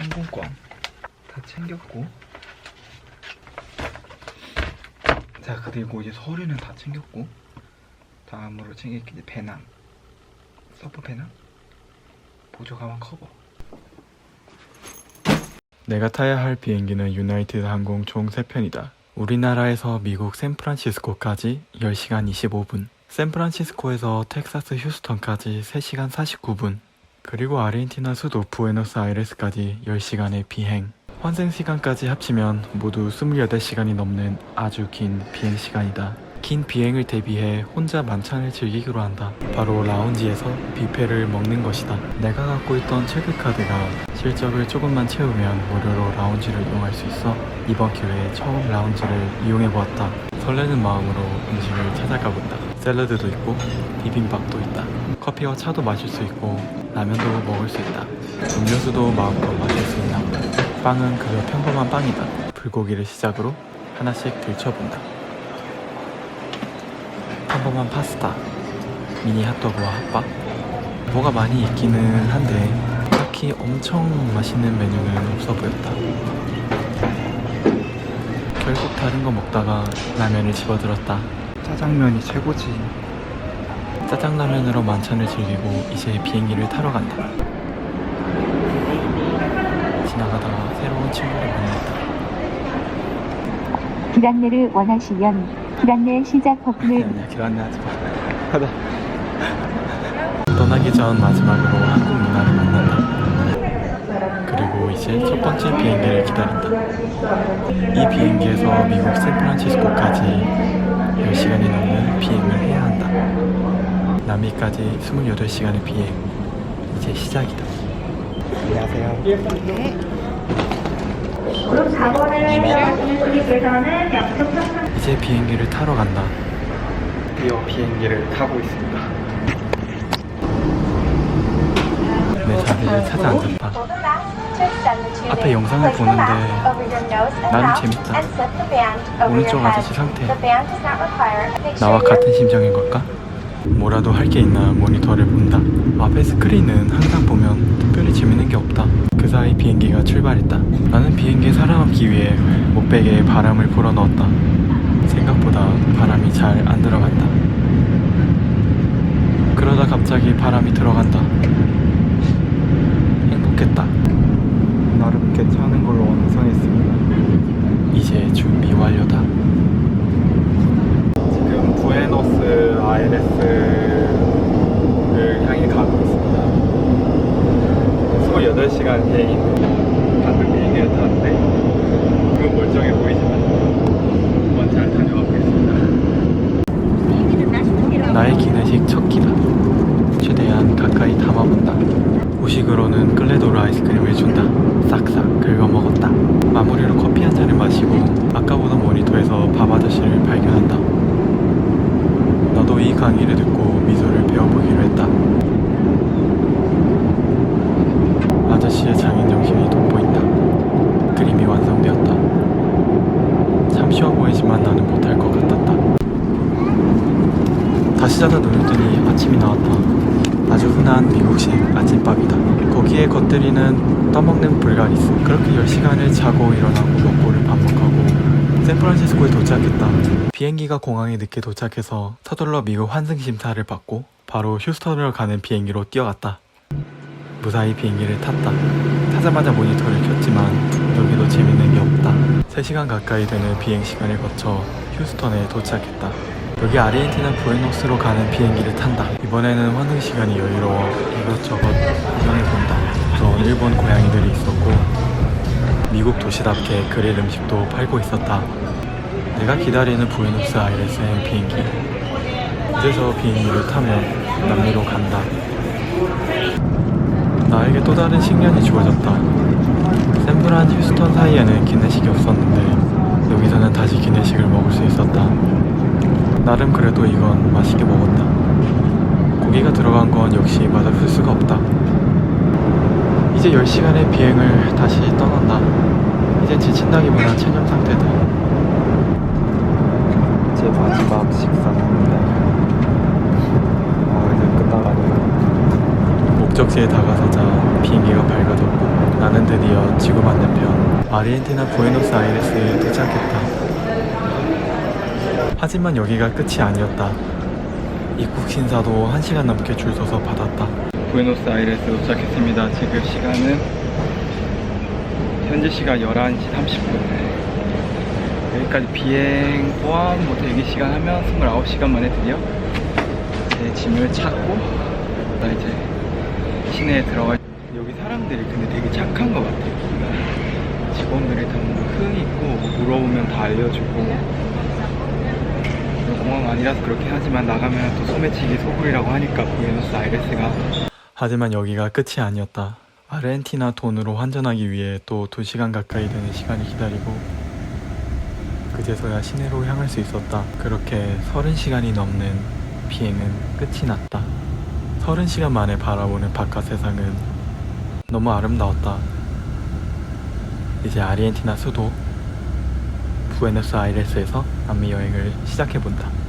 항공권 다 챙겼고. 자 그리고 이제 서류는 다 챙겼고. 다음으로 챙길 게 이제 배낭. 서브 배낭? 보조 가방 커버. 내가 타야 할 비행기는 유나이티드 항공 총 3편이다. 우리나라에서 미국 샌프란시스코까지 10시간 25분, 샌프란시스코에서 텍사스 휴스턴까지 3시간 49분, 그리고 아르헨티나 수도 부에노스아이레스까지 10시간의 비행. 환승 시간까지 합치면 모두 28시간이 넘는 아주 긴 비행 시간이다. 긴 비행을 대비해 혼자 만찬을 즐기기로 한다. 바로 라운지에서 뷔페를 먹는 것이다. 내가 갖고 있던 체크카드가 실적을 조금만 채우면 무료로 라운지를 이용할 수 있어 이번 기회에 처음 라운지를 이용해 보았다. 설레는 마음으로 음식을 찾아가 본다. 샐러드도 있고 비빔밥도 있다. 커피와 차도 마실 수 있고 라면도 먹을 수 있다. 음료수도 마음껏 마실 수 있나 보다. 빵은 그저 평범한 빵이다. 불고기를 시작으로 하나씩 들춰본다. 평범한 파스타, 미니 핫도그와 핫바. 뭐가 많이 있기는 한데 딱히 엄청 맛있는 메뉴는 없어 보였다. 결국 다른 거 먹다가 라면을 집어들었다. 짜장면이 최고지. 짜장라면으로 만찬을 즐기고 이제 비행기를 타러 간다. 지나가다가 새로운 친구를 만났다. 길 안내를 원하시면 길 안내 시작 버튼을 아니야 길 안내 하지 마. 가자. 떠나기 전 마지막으로 한국 누나를 만난다. 그리고 이제 첫 번째 비행기를 기다린다. 이 비행기에서 미국 샌프란시스코까지 10시간이 넘는 비행을 해야 한다 남미까지 28시간의 비행 이제 시작이다 안녕하세요 그룹 4번을 이용하시는 분께서는 약속 탑승 이제 비행기를 타러 간다. 드디어 비행기를 타고 있습니다. 내 자리를 찾아 앉았다. 앞에 영상을 보는데 나는 재밌다. 오른쪽 아저씨 상태. 나와 같은 심정인 걸까? 뭐라도 할 게 있나 모니터를 본다. 앞에 스크린은 항상 보면 특별히 재밌는 게 없다. 그 사이 비행기가 출발했다. 나는 비행기에 살아남기 위해 목베개에 바람을 불어넣었다. 생각보다 바람이 잘 안 들어간다. 그러다 갑자기 바람이 들어간다. 나름 괜찮은 걸로 완성했습니다. 이제 준비 완료다. 지금 부에노스 아이레스를 향해 가고 있습니다. 28시간 비행인 방금 비행기를 탔는데 지금 멀쩡해 보이지만 한번 잘 다녀가고 있습니다. 나의 기내식 첫 끼다. 최대한 가까이 담아본다. 후식으로는 클레도르 아이스크림을 준다. 싹싹 긁어 먹었다. 마무리로 커피 한 잔을 마시고 아까 보던 모니터에서 밥 아저씨를 발견한다. 나도 이 강의를 듣고 미소를 배워보기로 했다. 아저씨의 장인 정신이 돋보인다. 그림이 완성되었다. 참 쉬워 보이지만 나는 못할 것 같았다. 다시 눈을 뜨니 아침이 나왔다. 아주 흔한 미국식 아침밥이다. 거기에 겉들이는 떠먹는 불가리스. 그렇게 10시간을 자고 일어나고 먹고를 반복하고 샌프란시스코에 도착했다. 비행기가 공항에 늦게 도착해서 서둘러 미국 환승 심사를 받고 바로 휴스턴으로 가는 비행기로 뛰어갔다. 무사히 비행기를 탔다. 타자마자 모니터를 켰지만 여기도 재밌는 게 없다. 3시간 가까이 되는 비행 시간을 거쳐 휴스턴에 도착했다. 여기 아르헨티나 부에노스로 가는 비행기를 탄다. 이번에는 환승 시간이 여유로워 이것저것 구경해 본다. 우선 일본 고양이들이 있었고 미국 도시답게 그릴 음식도 팔고 있었다. 내가 기다리는 부에노스 아이레스행 비행기. 이제서 비행기를 타면 남미로 간다. 나에게 또 다른 식량이 주어졌다. 샌프란 휴스턴 사이에는 기내식이 없었는데 여기서는 다시 기내식을 먹을 수 있었다. 나름 그래도 이건 맛있게 먹었다. 고기가 들어간 건 역시 맛없을 수가 없다. 이제 10시간의 비행을 다시 떠난다. 이젠 지친다기보다 체념 상태다. 제 마지막 식사입니다. 아, 이제 끝나가네요. 목적지에 다가서자 비행기가 밝아졌고 나는 드디어 지구 반대편 아르헨티나 부에노스아이레스에 도착했다. 하지만 여기가 끝이 아니었다. 입국 신사도 1시간 넘게 줄 서서 받았다. 부에노스아이레스 도착했습니다. 지금 시간은 현지 시간 11시 30분. 여기까지 비행 포함 뭐 대기 시간 하면 29시간 만에 드디어 제 짐을 찾고 나 이제 시내에 들어가 여기 사람들이 근데 되게 착한 것 같아요. 직원들이 다뭐흥 있고 뭐 물어보면 다 알려주고 공항 아니라서 그렇게 하지만 나가면 또 소매치기 소굴이라고 하니까 부에노스 아이레스가. 하지만 여기가 끝이 아니었다. 아르헨티나 돈으로 환전하기 위해 또 2시간 가까이 되는 시간이 기다리고 그제서야 시내로 향할 수 있었다. 그렇게 30시간이 넘는 비행은 끝이 났다. 30시간 만에 바라보는 바깥 세상은 너무 아름다웠다. 이제 아르헨티나 수도 부에노스아이레스에서 남미 여행을 시작해본다.